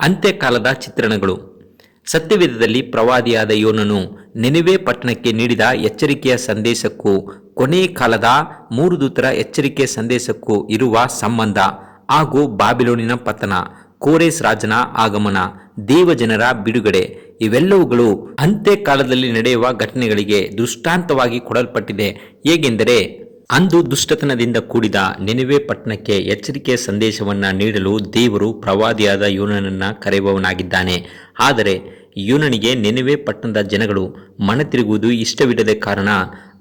ಅಂತ್ಯಕಾಲದ ಚಿತ್ರಣಗಳು. ಸತ್ಯವೇದದಲ್ಲಿ ಪ್ರವಾದಿಯಾದ ಯೋನನು ನೆನೆವೆ ಪಟ್ಟಣಕ್ಕೆ ನೀಡಿದ ಎಚ್ಚರಿಕೆಯ ಸಂದೇಶಕ್ಕೂ ಕೊನೆ ಕಾಲದ ಮೂರು ದೂತರ ಎಚ್ಚರಿಕೆಯ ಸಂದೇಶಕ್ಕೂ ಇರುವ ಸಂಬಂಧ ಹಾಗೂ ಬಾಬಿಲೋನಿನ ಪತನ, ಕೋರೇಸ್ ರಾಜನ ಆಗಮನ, ದೇವಜನರ ಬಿಡುಗಡೆ ಇವೆಲ್ಲವುಗಳು ಅಂತ್ಯಕಾಲದಲ್ಲಿ ನಡೆಯುವ ಘಟನೆಗಳಿಗೆ ದೃಷ್ಟಾಂತವಾಗಿ ಕೊಡಲ್ಪಟ್ಟಿದೆ. ಹೇಗೆಂದರೆ ಅಂದು ದುಷ್ಟತನದಿಂದ ಕೂಡಿದ ನೆನವೆ ಪಟ್ಟಣಕ್ಕೆ ಎಚ್ಚರಿಕೆ ಸಂದೇಶವನ್ನ ನೀಡಲು ದೇವರು ಪ್ರವಾದಿಯಾದ ಯೋನನನ್ನ ಕರೆಯುವವನಾಗಿದ್ದಾನೆ. ಆದರೆ ಯೋನನಿಗೆ ನೆನವೆ ಪಟ್ಟಣದ ಜನಗಳು ಮನ ತಿರುಗುವುದು ಇಷ್ಟವಿಲ್ಲದ ಕಾರಣ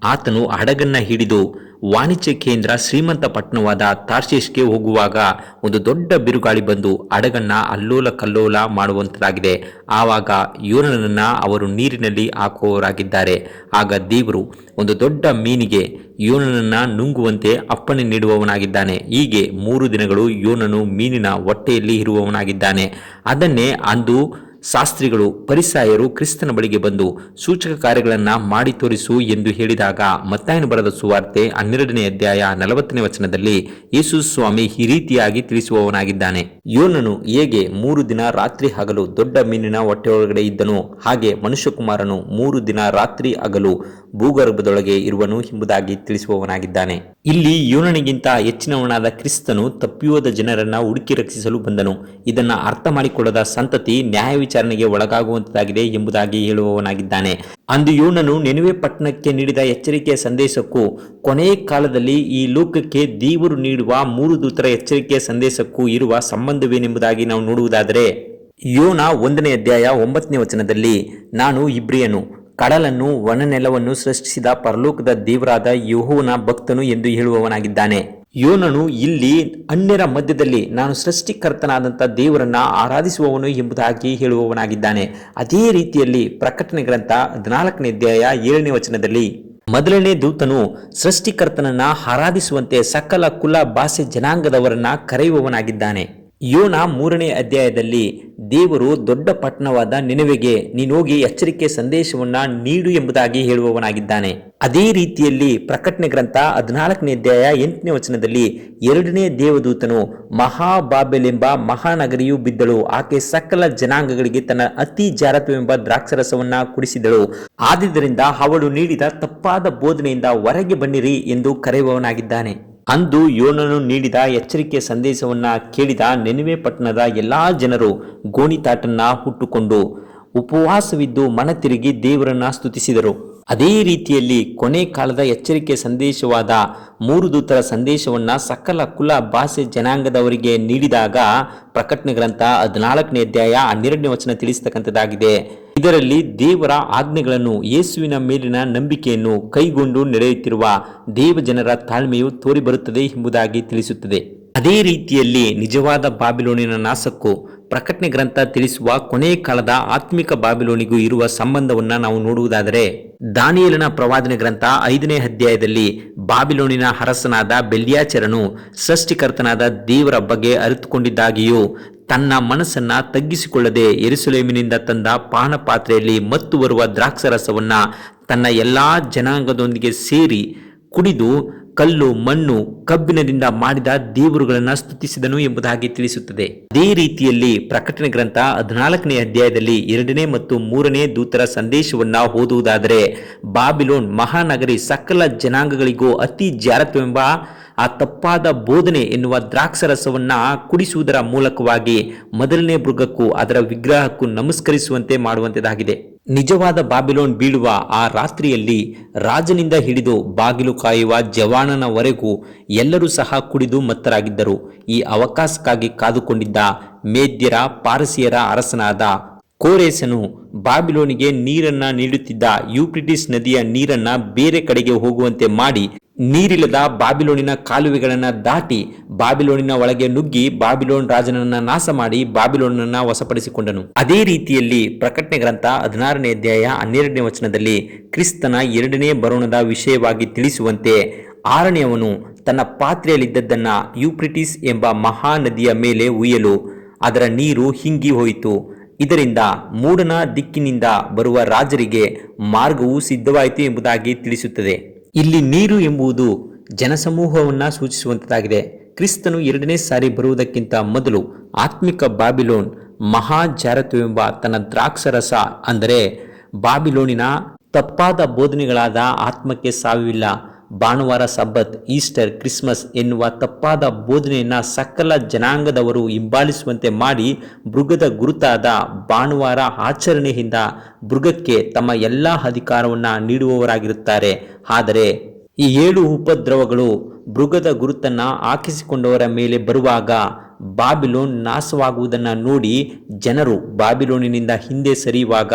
ಆತನು ಹಡಗನ್ನ ಹಿಡಿದು ವಾಣಿಜ್ಯ ಕೇಂದ್ರ ಶ್ರೀಮಂತ ಪಟ್ಟಣವಾದ ತಾರ್ಶೇಷ್ಗೆ ಹೋಗುವಾಗ ಒಂದು ದೊಡ್ಡ ಬಿರುಗಾಳಿ ಬಂದು ಹಡಗನ್ನ ಅಲ್ಲೋಲ ಕಲ್ಲೋಲ ಮಾಡುವಂತದಾಗಿದೆ. ಆವಾಗ ಯೋನನನ್ನ ಅವರು ನೀರಿನಲ್ಲಿ ಹಾಕುವವರಾಗಿದ್ದಾರೆ. ಆಗ ದೇವರು ಒಂದು ದೊಡ್ಡ ಮೀನಿಗೆ ಯೋನನನ್ನ ನುಂಗುವಂತೆ ಅಪ್ಪಣೆ ನೀಡುವವನಾಗಿದ್ದಾನೆ. ಹೀಗೆ ಮೂರು ದಿನಗಳು ಯೋನನು ಮೀನಿನ ಹೊಟ್ಟೆಯಲ್ಲಿ ಇರುವವನಾಗಿದ್ದಾನೆ. ಅದನ್ನೇ ಅಂದು ಶಾಸ್ತ್ರಿಗಳು, ಪರಿಸಾಯರು ಕ್ರಿಸ್ತನ ಬಳಿಗೆ ಬಂದು ಸೂಚಕ ಕಾರ್ಯಗಳನ್ನು ಮಾಡಿ ತೋರಿಸು ಎಂದು ಹೇಳಿದಾಗ ಮತ್ತಾಯನ ಬರೆದ ಸುವಾರ್ತೆ ಹನ್ನೆರಡನೇ ಅಧ್ಯಾಯ ನಲವತ್ತನೇ ವಚನದಲ್ಲಿ ಯೇಸು ಸ್ವಾಮಿ ಈ ರೀತಿಯಾಗಿ ತಿಳಿಸುವವನಾಗಿದ್ದಾನೆ. ಯೋನನು ಹೇಗೆ ಮೂರು ದಿನ ರಾತ್ರಿ ಹಗಲು ದೊಡ್ಡ ಮೀನಿನ ಹೊಟ್ಟೆಯೊಳಗಡೆ ಇದ್ದನು, ಹಾಗೆ ಮನುಷ್ಯಕುಮಾರನು ಮೂರು ದಿನ ರಾತ್ರಿ ಹಗಲು ಭೂಗರ್ಭದೊಳಗೆ ಇರುವನು ಎಂಬುದಾಗಿ ತಿಳಿಸುವವನಾಗಿದ್ದಾನೆ. ಇಲ್ಲಿ ಯೋನನಿಗಿಂತ ಹೆಚ್ಚಿನವನಾದ ಕ್ರಿಸ್ತನು ತಪ್ಪಿಯೋದ ಜನರನ್ನ ಹುಡುಕಿ ರಕ್ಷಿಸಲು ಬಂದನು. ಇದನ್ನ ಅರ್ಥ ಮಾಡಿಕೊಳ್ಳದ ಸಂತತಿ ನ್ಯಾಯ ವಿಚಾರಣೆಗೆ ಒಳಗಾಗುವಂತಾಗಿದೆ ಎಂಬುದಾಗಿ ಹೇಳುವವನಾಗಿದ್ದಾನೆ. ಅಂದು ಯೋನನು ನೆನುವೆ ಪಟ್ಟಣಕ್ಕೆ ನೀಡಿದ ಎಚ್ಚರಿಕೆಯ ಸಂದೇಶಕ್ಕೂ, ಕೊನೆಯ ಕಾಲದಲ್ಲಿ ಈ ಲೋಕಕ್ಕೆ ದೇವರು ನೀಡುವ ಮೂರು ದೂತರ ಎಚ್ಚರಿಕೆಯ ಸಂದೇಶಕ್ಕೂ ಇರುವ ಸಂಬಂಧವೇನೆಂಬುದಾಗಿ ನಾವು ನೋಡುವುದಾದರೆ, ಯೋನ ಒಂದನೇ ಅಧ್ಯಾಯ ಒಂಬತ್ತನೇ ವಚನದಲ್ಲಿ, ನಾನು ಇಬ್ರಿಯನು, ಕಡಲನ್ನು ಒಣನೆಲವನ್ನು ಸೃಷ್ಟಿಸಿದ ಪರಲೋಕದ ದೇವರಾದ ಯೋಹೋನ ಭಕ್ತನು ಎಂದು ಹೇಳುವವನಾಗಿದ್ದಾನೆ. ಯೋನನು ಇಲ್ಲಿ ಅನ್ಯರ ಮಧ್ಯದಲ್ಲಿ ನಾನು ಸೃಷ್ಟಿಕರ್ತನಾದಂಥ ದೇವರನ್ನು ಆರಾಧಿಸುವವನು ಎಂಬುದಾಗಿ ಹೇಳುವವನಾಗಿದ್ದಾನೆ. ಅದೇ ರೀತಿಯಲ್ಲಿ ಪ್ರಕಟಣೆ ಗ್ರಂಥ ಹದಿನಾಲ್ಕನೇ ಅಧ್ಯಾಯ ಏಳನೇ ವಚನದಲ್ಲಿ, ಮೊದಲನೇ ದೂತನು ಸೃಷ್ಟಿಕರ್ತನನ್ನ ಆರಾಧಿಸುವಂತೆ ಸಕಲ ಕುಲ ಭಾಷೆ ಜನಾಂಗದವರನ್ನ ಕರೆಯುವವನಾಗಿದ್ದಾನೆ. ಯೋನ ಮೂರನೇ ಅಧ್ಯಾಯದಲ್ಲಿ ದೇವರು ದೊಡ್ಡ ಪಟ್ಟಣವಾದ ನಿನವೆಗೆ ನೀನೋಗಿ ಎಚ್ಚರಿಕೆ ಸಂದೇಶವನ್ನ ನೀಡು ಎಂಬುದಾಗಿ ಹೇಳುವವನಾಗಿದ್ದಾನೆ. ಅದೇ ರೀತಿಯಲ್ಲಿ ಪ್ರಕಟಣೆ ಗ್ರಂಥ ಹದಿನಾಲ್ಕನೇ ಅಧ್ಯಾಯ ಎಂಟನೇ ವಚನದಲ್ಲಿ ಎರಡನೇ ದೇವದೂತನು ಮಹಾಬಾಬೆಲೆಂಬ ಮಹಾನಗರಿಯು ಬಿದ್ದಳು. ಆಕೆ ಸಕಲ ಜನಾಂಗಗಳಿಗೆ ತನ್ನ ಅತಿ ಜಾರತ್ವವೆಂಬ ದ್ರಾಕ್ಷರಸವನ್ನ ಕುಡಿಸಿದಳು. ಆದುದರಿಂದ ಅವಳು ನೀಡಿದ ತಪ್ಪಾದ ಬೋಧನೆಯಿಂದ ಹೊರಗೆ ಬನ್ನಿರಿ ಎಂದು ಕರೆಯುವವನಾಗಿದ್ದಾನೆ. ಅಂದು ಯೋನನು ನೀಡಿದ ಎಚ್ಚರಿಕೆಯ ಸಂದೇಶವನ್ನ ಕೇಳಿದ ನೆನವೆ ಪಟ್ಟಣದ ಎಲ್ಲಾ ಜನರು ಗೋಣಿತಾಟನ್ನ ಹುಟ್ಟುಕೊಂಡು ಉಪವಾಸವಿದ್ದು ಮನ ತಿರುಗಿ ದೇವರನ್ನ ಸ್ತುತಿಸಿದರು. ಅದೇ ರೀತಿಯಲ್ಲಿ ಕೊನೆ ಕಾಲದ ಎಚ್ಚರಿಕೆ ಸಂದೇಶವಾದ ಮೂರು ದೂತರ ಸಂದೇಶವನ್ನು ಸಕಲ ಕುಲ ಭಾಷೆ ಜನಾಂಗದವರಿಗೆ ನೀಡಿದಾಗ ಪ್ರಕಟಣೆ ಗ್ರಂಥ ಹದಿನಾಲ್ಕನೇ ಅಧ್ಯಾಯ ಹನ್ನೆರಡನೇ ವಚನ ತಿಳಿಸತಕ್ಕಂಥದ್ದಾಗಿದೆ. ಇದರಲ್ಲಿ ದೇವರ ಆಜ್ಞೆಗಳನ್ನು ಯೇಸುವಿನ ಮೇಲಿನ ನಂಬಿಕೆಯನ್ನು ಕೈಗೊಂಡು ನಡೆಯುತ್ತಿರುವ ದೇವಜನರ ತಾಳ್ಮೆಯು ತೋರಿಬರುತ್ತದೆ ಎಂಬುದಾಗಿ ತಿಳಿಸುತ್ತದೆ. ಅದೇ ರೀತಿಯಲ್ಲಿ ನಿಜವಾದ ಬಾಬಿಲೋನಿನ ನಾಸಕ್ಕೂ ಪ್ರಕಟಣೆ ಗ್ರಂಥ ತಿಳಿಸುವ ಕೊನೆಯ ಕಾಲದ ಆತ್ಮಿಕ ಬಾಬಿಲೋನಿಗೂ ಇರುವ ಸಂಬಂಧವನ್ನು ನಾವು ನೋಡುವುದಾದರೆ ದಾನಿಯಲನ ಪ್ರವಾದನೆ ಗ್ರಂಥ ಐದನೇ ಅಧ್ಯಾಯದಲ್ಲಿ ಬಾಬಿಲೋನಿನ ಹರಸನಾದ ಬೆಲ್ಯಾಚರನು ಸೃಷ್ಟಿಕರ್ತನಾದ ದೇವರ ಬಗ್ಗೆ ಅರಿತುಕೊಂಡಿದ್ದಾಗಿಯೂ ತನ್ನ ಮನಸ್ಸನ್ನ ತಗ್ಗಿಸಿಕೊಳ್ಳದೆ ಎರಿಸುಲೇಮಿನಿಂದ ತಂದ ಪಾನ ಪಾತ್ರೆಯಲ್ಲಿ ಮತ್ತು ಬರುವ ದ್ರಾಕ್ಷರಸವನ್ನು ತನ್ನ ಎಲ್ಲ ಜನಾಂಗದೊಂದಿಗೆ ಸೇರಿ ಕುಡಿದು ಕಲ್ಲು, ಮಣ್ಣು ಕಬ್ಬಿಣದಿಂದ ಮಾಡಿದ ದೇವರುಗಳನ್ನು ಸ್ತುತಿಸಿದನು ಎಂಬುದಾಗಿ ತಿಳಿಸುತ್ತದೆ. ಅದೇ ರೀತಿಯಲ್ಲಿ ಪ್ರಕಟಣೆ ಗ್ರಂಥ ಹದಿನಾಲ್ಕನೇ ಅಧ್ಯಾಯದಲ್ಲಿ ಎರಡನೇ ಮತ್ತು ಮೂರನೇ ದೂತರ ಸಂದೇಶವನ್ನ ಓದುವುದಾದರೆ, ಬಾಬಿಲೋನ್ ಮಹಾನಗರಿ ಸಕಲ ಜನಾಂಗಗಳಿಗೂ ಅತಿ ಜಾರತ್ವವೆಂಬ ಆ ತಪ್ಪಾದ ಬೋಧನೆ ಎನ್ನುವ ದ್ರಾಕ್ಷರಸವನ್ನ ಕುಡಿಸುವುದರ ಮೂಲಕವಾಗಿ ಮೊದಲನೇ ಮೃಗಕ್ಕೂ ಅದರ ವಿಗ್ರಹಕ್ಕೂ ನಮಸ್ಕರಿಸುವಂತೆ ಮಾಡುವಂತದಾಗಿದೆ ನಿಜವಾದ ಬಾಬಿಲೋನ್ ಬೀಳುವ ಆ ರಾತ್ರಿಯಲ್ಲಿ ರಾಜನಿಂದ ಹಿಡಿದು ಬಾಗಿಲು ಕಾಯುವ ಜವಾನನವರೆಗೂ ಎಲ್ಲರೂ ಸಹ ಕುಡಿದು ಮತ್ತರಾಗಿದ್ದರು. ಈ ಅವಕಾಶಕ್ಕಾಗಿ ಕಾದುಕೊಂಡಿದ್ದ ಮೇದ್ಯರ, ಪಾರಸಿಯರ ಅರಸನಾದ ಕೋರೇಸನು ಬಾಬಿಲೋನಿಗೆ ನೀರನ್ನ ನೀಡುತ್ತಿದ್ದ ಯೂಪ್ರಿಟಿಸ್ ನದಿಯ ನೀರನ್ನ ಬೇರೆ ಕಡೆಗೆ ಹೋಗುವಂತೆ ಮಾಡಿ ನೀರಿಲ್ಲದ ಬಾಬಿಲೋನಿನ ಕಾಲುವೆಗಳನ್ನು ದಾಟಿ ಬಾಬಿಲೋನಿನ ಒಳಗೆ ನುಗ್ಗಿ ಬಾಬಿಲೋನ್ ರಾಜನನ್ನ ನಾಶ ಮಾಡಿ ಬಾಬಿಲೋನನ್ನ ವಶಪಡಿಸಿಕೊಂಡನು. ಅದೇ ರೀತಿಯಲ್ಲಿ ಪ್ರಕಟಣೆ ಗ್ರಂಥ ಹದಿನಾರನೇ ಅಧ್ಯಾಯ ಹನ್ನೆರಡನೇ ವಚನದಲ್ಲಿ ಕ್ರಿಸ್ತನ ಎರಡನೇ ಬರೋಣದ ವಿಷಯವಾಗಿ ತಿಳಿಸುವಂತೆ ಆರನೆಯವನು ತನ್ನ ಪಾತ್ರೆಯಲ್ಲಿದ್ದದ್ದನ್ನು ಯೂಪ್ರಿಟಿಸ್ ಎಂಬ ಮಹಾನದಿಯ ಮೇಲೆ ಉಯ್ಯಲು ಅದರ ನೀರು ಹಿಂಗಿ ಹೋಯಿತು. ಇದರಿಂದ ಮೂಡನ ದಿಕ್ಕಿನಿಂದ ಬರುವ ರಾಜರಿಗೆ ಮಾರ್ಗವು ಸಿದ್ಧವಾಯಿತು ಎಂಬುದಾಗಿ ತಿಳಿಸುತ್ತದೆ. ಇಲ್ಲಿ ನೀರು ಎಂಬುದು ಜನಸಮೂಹವನ್ನು ಸೂಚಿಸುವಂತದಾಗಿದೆ. ಕ್ರಿಸ್ತನು ಎರಡನೇ ಸಾರಿ ಬರುವುದಕ್ಕಿಂತ ಮೊದಲು ಆತ್ಮಿಕ ಬಾಬಿಲೋನ್ ಮಹಾಜಾರತ್ವವೆಂಬ ತನ್ನ ದ್ರಾಕ್ಷರಸ ಅಂದರೆ ಬಾಬಿಲೋನಿನ ತಪ್ಪಾದ ಬೋಧನೆಗಳಾದ ಆತ್ಮಕ್ಕೆ ಸಾವಿಲ್ಲ ಭಾನುವಾರ ಸಬ್ಬತ್, ಈಸ್ಟರ್, ಕ್ರಿಸ್ಮಸ್ ಎನ್ನುವ ತಪ್ಪಾದ ಬೋಧನೆಯನ್ನು ಸಕಲ ಜನಾಂಗದವರು ಹಿಂಬಾಲಿಸುವಂತೆ ಮಾಡಿ ಮೃಗದ ಗುರುತಾದ ಭಾನುವಾರ ಆಚರಣೆಯಿಂದ ಮೃಗಕ್ಕೆ ತಮ್ಮ ಎಲ್ಲ ಅಧಿಕಾರವನ್ನು ನೀಡುವವರಾಗಿರುತ್ತಾರೆ. ಆದರೆ ಈ ಏಳು ಉಪದ್ರವಗಳು ಮೃಗದ ಗುರುತನ್ನು ಹಾಕಿಸಿಕೊಂಡವರ ಮೇಲೆ ಬರುವಾಗ ಬಾಬಿಲೋನ್ ನಾಶವಾಗುವುದನ್ನು ನೋಡಿ ಜನರು ಬಾಬಿಲೋನಿನಿಂದ ಹಿಂದೆ ಸರಿಯುವಾಗ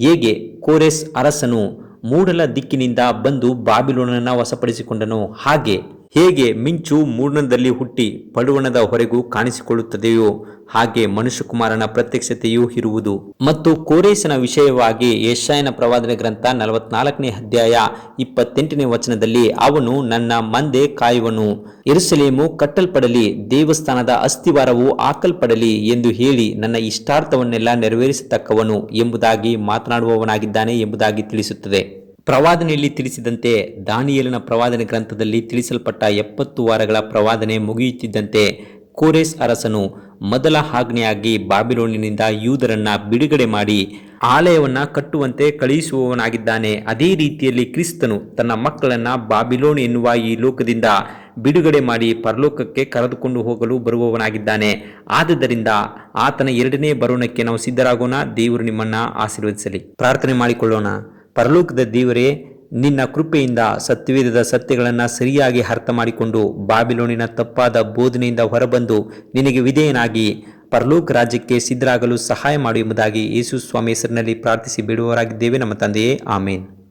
ಹೇಗೆ ಕೋರೆಸ್ ಅರಸನು ಮೂಡಲ ದಿಕ್ಕಿನಿಂದ ಬಂದು ಬಾಬಿಲೋನನ್ನು ವಶಪಡಿಸಿಕೊಂಡನು. ಹಾಗೆ ಹೇಗೆ ಮಿಂಚು ಮೂರ್ಣದಲ್ಲಿ ಹುಟ್ಟಿ ಪಡುವಣದ ಹೊರೆಗೂ ಕಾಣಿಸಿಕೊಳ್ಳುತ್ತದೆಯೋ ಹಾಗೆ ಮನುಷ್ಯಕುಮಾರನ ಪ್ರತ್ಯಕ್ಷತೆಯೂ ಇರುವುದು. ಮತ್ತು ಕೋರೇಸನ ವಿಷಯವಾಗಿ ಯಶಾಯನ ಪ್ರವಾದನೆ ಗ್ರಂಥ ನಲವತ್ನಾಲ್ಕನೇ ಅಧ್ಯಾಯ ಇಪ್ಪತ್ತೆಂಟನೇ ವಚನದಲ್ಲಿ ಅವನು ನನ್ನ ಮಂದೆ ಕಾಯುವನು. ಎರುಸಲೇಮು ಕಟ್ಟಲ್ಪಡಲಿ, ದೇವಸ್ಥಾನದ ಅಸ್ಥಿವಾರವು ಹಾಕಲ್ಪಡಲಿ ಎಂದು ಹೇಳಿ ನನ್ನ ಇಷ್ಟಾರ್ಥವನ್ನೆಲ್ಲ ನೆರವೇರಿಸತಕ್ಕವನು ಎಂಬುದಾಗಿ ಮಾತನಾಡುವವನಾಗಿದ್ದಾನೆ ಎಂಬುದಾಗಿ ತಿಳಿಸುತ್ತದೆ. ಪ್ರವಾದನೆಯಲ್ಲಿ ತಿಳಿಸಿದಂತೆ ದಾನಿಯಲಿನ ಪ್ರವಾದನೆ ಗ್ರಂಥದಲ್ಲಿ ತಿಳಿಸಲ್ಪಟ್ಟ ಎಪ್ಪತ್ತು ವಾರಗಳ ಪ್ರವಾದನೆ ಮುಗಿಯುತ್ತಿದ್ದಂತೆ ಕೋರೆಸ್ ಅರಸನು ಮೊದಲ ಆಜ್ಞೆಯಾಗಿ ಬಾಬಿಲೋನಿನಿಂದ ಯೂದರನ್ನ ಬಿಡುಗಡೆ ಮಾಡಿ ಆಲಯವನ್ನು ಕಟ್ಟುವಂತೆ ಕಳುಹಿಸುವವನಾಗಿದ್ದಾನೆ. ಅದೇ ರೀತಿಯಲ್ಲಿ ಕ್ರಿಸ್ತನು ತನ್ನ ಮಕ್ಕಳನ್ನು ಬಾಬಿಲೋನ್ ಎನ್ನುವ ಈ ಲೋಕದಿಂದ ಬಿಡುಗಡೆ ಮಾಡಿ ಪರಲೋಕಕ್ಕೆ ಕರೆದುಕೊಂಡು ಹೋಗಲು ಬರುವವನಾಗಿದ್ದಾನೆ. ಆದುದರಿಂದ ಆತನ ಎರಡನೇ ಬರೋಣಕ್ಕೆ ನಾವು ಸಿದ್ಧರಾಗೋಣ. ದೇವರು ನಿಮ್ಮನ್ನ ಆಶೀರ್ವದಿಸಲಿ. ಪ್ರಾರ್ಥನೆ ಮಾಡಿಕೊಳ್ಳೋಣ. ಪರಲೋಕದ ದೇವರೇ, ನಿನ್ನ ಕೃಪೆಯಿಂದ ಸತ್ಯವೇದದ ಸತ್ಯಗಳನ್ನು ಸರಿಯಾಗಿ ಅರ್ಥ ಮಾಡಿಕೊಂಡು ಬಾಬಿಲೋನಿನ ತಪ್ಪಾದ ಬೋಧನೆಯಿಂದ ಹೊರಬಂದು ನಿನಗೆ ವಿಧೇಯನಾಗಿ ಪರಲೋಕ ರಾಜ್ಯಕ್ಕೆ ಸಿದ್ಧರಾಗಲು ಸಹಾಯ ಮಾಡು ಎಂಬುದಾಗಿ ಯೇಸು ಸ್ವಾಮಿ ಹೆಸರಿನಲ್ಲಿ ಪ್ರಾರ್ಥಿಸಿ ಬಿಡುವವರಾಗಿದ್ದೇವೆ ನಮ್ಮ ತಂದೆಯೇ. ಆಮೇನ್.